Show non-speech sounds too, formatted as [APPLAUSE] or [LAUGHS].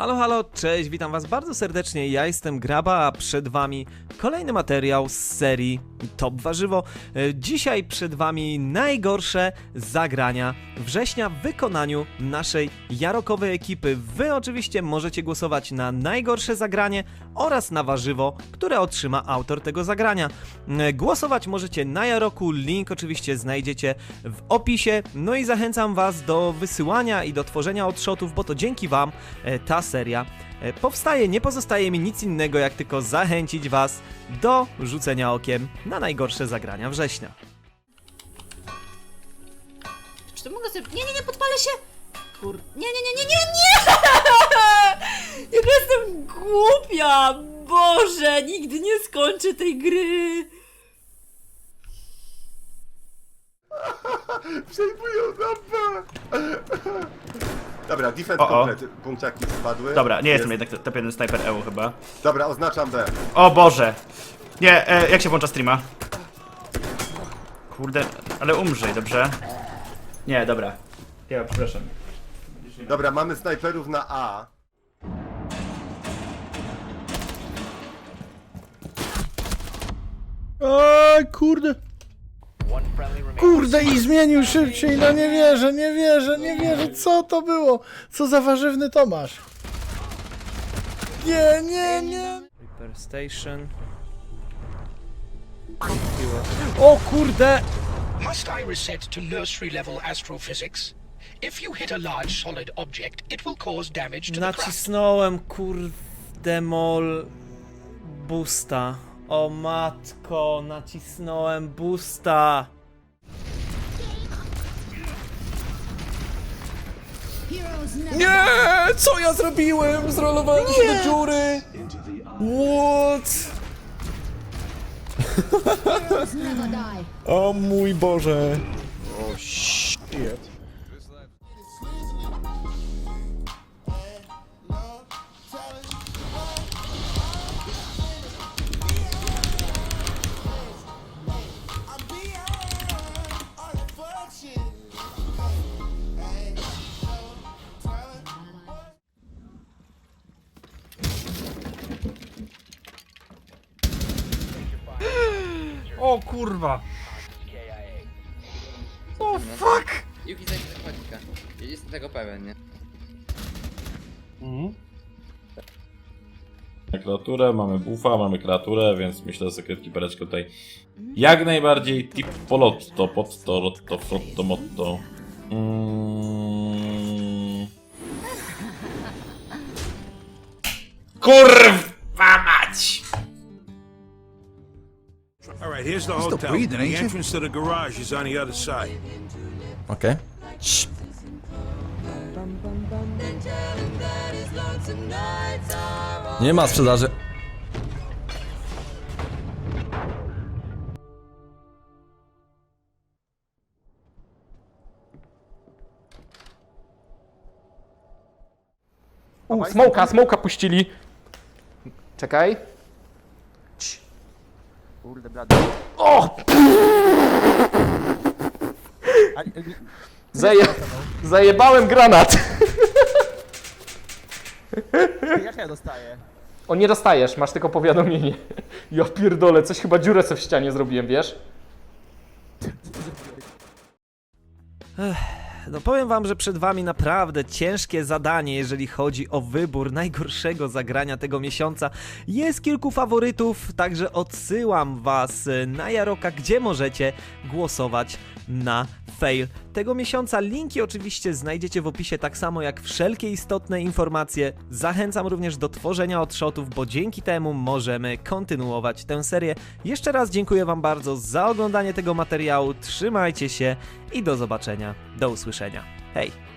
Halo, halo, cześć, witam was bardzo serdecznie. Ja jestem Graba, a przed wami kolejny materiał z serii Top Warzywo. E, Dzisiaj przed wami najgorsze zagrania września w wykonaniu naszej jarokowej ekipy. Wy oczywiście możecie głosować na najgorsze zagranie oraz na warzywo, które otrzyma autor tego zagrania. E, Głosować możecie na Jaroku, link oczywiście znajdziecie w opisie. No i zachęcam was do wysyłania i do tworzenia odshotów, bo to dzięki wam e, ta seria powstaje. Nie pozostaje mi nic innego, jak tylko zachęcić was do rzucenia okiem na najgorsze zagrania września. Czy to mogę sobie... Nie, nie, nie, podpalę się! Kur... Nie, nie, nie, nie, nie, nie! [LAUGHS] Jak jestem głupia! Boże, nigdy nie skończę tej gry! [LAUGHS] Przejmują na B! Dobra, defense O, o. komplet. Punkciaki spadły. Dobra, nie jestem Jest- jednak top 1 sniper EU chyba. Dobra, oznaczam B. O Boże! Nie, e, jak się włącza streama? Kurde, ale umrzyj, dobrze? Nie, dobra. Ja, przepraszam. Dobra, mamy snajperów na A. A kurde. Kurde i zmienił szybciej, no nie wierzę, nie wierzę, nie wierzę, co to było? Co za warzywny Tomasz? Nie, nie, nie. Repair Station. O kurde! Must I reset to nursery level astrophysics? If you hit a large solid object, it will cause damage to the craft. Nacisnąłem kurde mol boosta. O matko, nacisnąłem boosta. Nie, co ja zrobiłem? Zrolowałem się do dziury. What? O mój Boże. O shit. O kurwa! Yuki zaś chodźka. Jestem tego pewien, nie? Mamy kreaturę, mamy buffa, mamy kreaturę, więc myślę, że sekretki pereczkę tutaj jak najbardziej tip polotto, potto, rotto, frotto, motto. Mm. Kurwa All right, here's the hotel. the entrance to the garage is on the other side. Okej. Nie ma sprzedaży. U, smoka, smoka puścili. Czekaj. Kurde, blady. O! Zaje... Zajebałem granat. Jak ja dostaję? O, nie dostajesz, masz tylko powiadomienie. Ja pierdolę, coś chyba dziurę co w ścianie zrobiłem, wiesz? No powiem wam, że przed wami naprawdę ciężkie zadanie, jeżeli chodzi o wybór najgorszego zagrania tego miesiąca. Jest kilku faworytów, także odsyłam was na Jaroka, gdzie możecie głosować na fail tego miesiąca. Linki oczywiście znajdziecie w opisie, tak samo jak wszelkie istotne informacje. Zachęcam również do tworzenia odshotów, bo dzięki temu możemy kontynuować tę serię. Jeszcze raz dziękuję wam bardzo za oglądanie tego materiału. Trzymajcie się i do zobaczenia. Do usłyszenia. Hej!